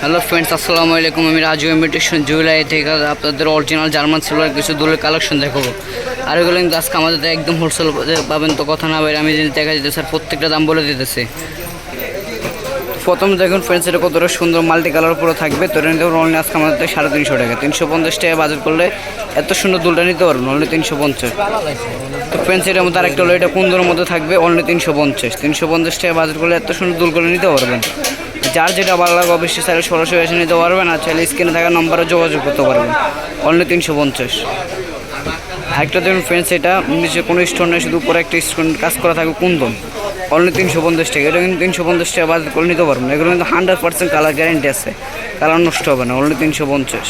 Hello friends, আসসালামু আলাইকুম। আমি রাজু ইমিটেশন জুয়েলারি থেকে আপনাদের অরিজিনাল জার্মান সিলভার কিছু দুলের কালেকশন দেখাবো। আর এগুলো কিন্তু আজকে আমাদের একদম হোলসেল পাবেন তো কথা না বাইরে আমি যদি দেখা যেতে স্যার প্রত্যেকটা দাম বলে দিতেছি। প্রথম দেখুন ফ্রেন্ডস, এটা কতটা সুন্দর মাল্টি কালার পুরো থাকবে। তো নিতে পারবেন অনলি আজকে আমাদের সাড়ে তিনশো টাকা। তিনশো পঞ্চাশ টাকা বাজার করলে এত সুন্দর দুলটা নিতে পারবেন অনলি তিনশো পঞ্চাশ। তো ফ্রেন্ডস, এটার মধ্যে আরেকটা হলো, এটা কুন্দরের মধ্যে থাকবে অনলি তিনশো পঞ্চাশ। তিনশো পঞ্চাশ টাকা বাজার করলে এত সুন্দর দুলগুলো নিতে পারবেন। যার যেটা ভালো লাগে অবশ্যই স্যার সরাসরি এসে নিতে পারবেন আর চাইলে স্ক্রিনে থাকা নম্বরে যোগাযোগ করতে পারবেন। অনলি তিনশো পঞ্চাশ। আরেকটা দেখুন ফ্রেন্ডস এটা নিচে কোনো স্টোন নেই, শুধু উপরে একটা স্টোন কাজ করা থাকবে কুন্দন। অনলি তিনশো পঞ্চাশ টাকা। এটা কিন্তু তিনশো পঞ্চাশ টাকা বাজার করে নিতে পারবেন। এগুলো কিন্তু হান্ড্রেড পার্সেন্ট কালার গ্যারেন্টি আছে। কালার নষ্ট হবে না। অনলি তিনশো পঞ্চাশ।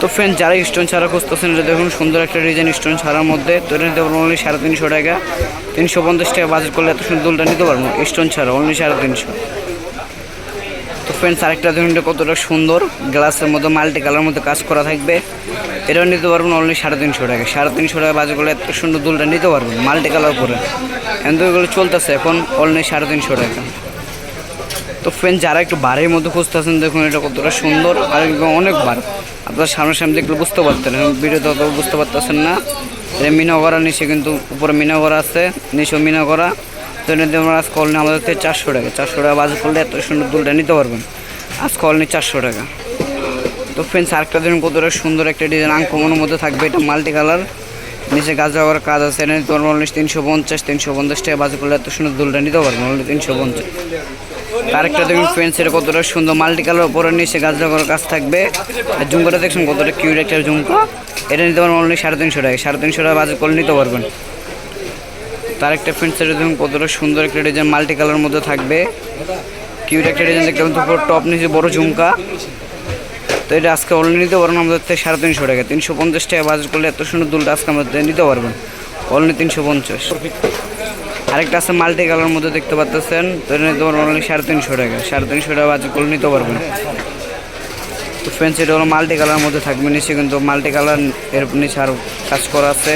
তো ফ্রেন্ড যারা স্টোন ছাড়া খুঁজতেছেন, এটা দেখুন সুন্দর একটা ডিজাইন স্টোন ছাড়ার মধ্যে তো এটা নিতে পারবেন অনলি সাড়ে তিনশো টাকা। তিনশো পঞ্চাশ টাকা বাজার করলে এত সুন্দর দুলটা নিতে পারবেন স্টোন ছাড়া অনলি সাড়ে তিনশো। তো ফ্রেন্ডস আরেকটা দেখুন কতটা সুন্দর গ্লাসের মধ্যে মাল্টি কালার মধ্যে কাজ করা থাকবে। এটাও নিতে পারবেন অনলি সাড়ে তিনশো টাকা। সাড়ে তিনশো টাকা বাজার করলে এত সুন্দর দুলটা নিতে পারবেন মাল্টি কালার করে কিন্তু এগুলো চলতেছে, এখন অনলি সাড়ে তিনশো টাকা। তো ফ্রেন্ড যারা একটু বাড়ির মধ্যে খুঁজতেছেন, দেখুন এটা কতটা সুন্দর আর অনেক বার। আপনার সামনে সামনে দেখলে বুঝতে পারতেন ভিডিওতে অত বুঝতে পারতেছেন না। এটা মিনা করা নিচে কিন্তু উপরে মিনা করা আছে, নিচেও মিনা করা তো আমরা আজ কল নিয়ে আমাদের থেকে চারশো টাকা। চারশো টাকা বাজার করলে এত সুন্দর দুলটা নিতে পারবেন। আজ কল নিয়ে চারশো টাকা। তো ফ্রেন্ডস আরেকটা দিন কতটা সুন্দর একটা ডিজাইন আঙ্কমনের মধ্যে থাকবে। এটা মাল্টি কালার নিচে গাছ যাওয়ার কাজ আছে। এটা নিতে পারবেন তিনশো পঞ্চাশ তিনশো পঞ্চাশ টাকা বাজার করলে এত সুন্দর দুলটা নিতে পারবেন অনলি তিনশো পঞ্চাশ। আরেকটা দেখুন ফ্রেন্ডস এটা কতটা সুন্দর মাল্টি কালার উপরে নিচে গাছ লাগানোর কাজ থাকবে। আর ঝুমকাটা দেখছেন কতটা কিউট একটা ঝুমকা। এটা নিতে পারবেন অনলি সাড়ে তিনশো টাকা। সাড়ে তিনশো টাকা বাজার করে নিতে পারবেন। তার একটা ফ্রেন্ডস এটা দেখুন, কতটা সুন্দর একটা ডিজাইন মাল্টি কালার মধ্যে থাকবে। কিউট একটা ডিজাইন দেখতে পাবেন তো টপ নিচে বড় ঝুমকা। তো এটা আজকে অনলি নিতে পারবেন, আমাদের থেকে সাড়ে তিনশো টাকা। তিনশো পঞ্চাশ টাকা বাজার করলে এত সুন্দর দুলটা আজকে আমাদের নিতে পারবেন। অনলি তিনশো পঞ্চাশ। আরেকটা আছে মাল্টি কালার মধ্যে দেখতে পাচ্ছেন, তো এটা নিতে পারবেন অনলি সাড়ে তিনশো টাকা। সাড়ে তিনশো টাকা বাজার করলে নিতে পারবেন। তো ফ্রেন্ডস এটা হলো মাল্টি কালার মধ্যে থাকবে, নিচে কিন্তু মাল্টি কালারের নিচে আরও কাজ করা আছে।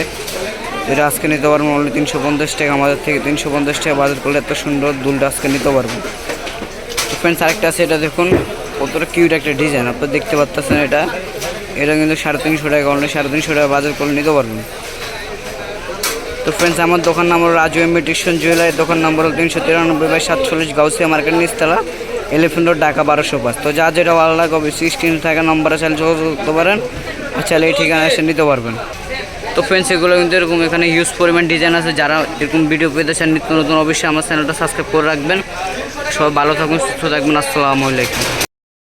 এটা আজকে নিতে পারবেন অনলি তিনশো পঞ্চাশ টাকা, আমাদের থেকে তিনশো পঞ্চাশ টাকা বাজার করলে এত সুন্দর দুলটা আজকে নিতে পারবেন তো ফ্রেন্ডস আরেকটা আছে, এটা দেখুন, কতটা কিউট একটা ডিজাইন আপনারা দেখতে পাচ্ছেন এটা। এটা কিন্তু সাড়ে তিনশো টাকা অনলি সাড়ে তিনশো টাকা বাজার করলে নিতে পারবেন তো ফ্রেন্ডস আমার দোকান নম্বর রাজু ইমিটেশন জুয়েলারি, দোকান নম্বর হল তিনশো তিরানব্বই বাই সাতচল্লিশ গাউসিয়া মার্কেট, নিচতলা এলিফেন্ট রোড ঢাকা বারোশো পাঁচ। তো যা যেটা ভালো লাগে অবশ্যই স্ক্রিনে থাকা নম্বরে চাইলে যোগাযোগ করতে পারেন, আর চাইলে এই ঠিকানা এসে নিতে পারবেন। তো ফ্রেন্ডস এগুলো কিন্তু এরকম এখানে হিউজ পরিমাণ ডিজাইন আছে। যারা এরকম ভিডিও পেতে চান নিত্য নতুন, অবশ্যই আমার চ্যানেলটা সাবস্ক্রাইব করে রাখবেন। সবাই ভালো থাকুন, সুস্থ থাকবেন। আসসালামু আলাইকুম।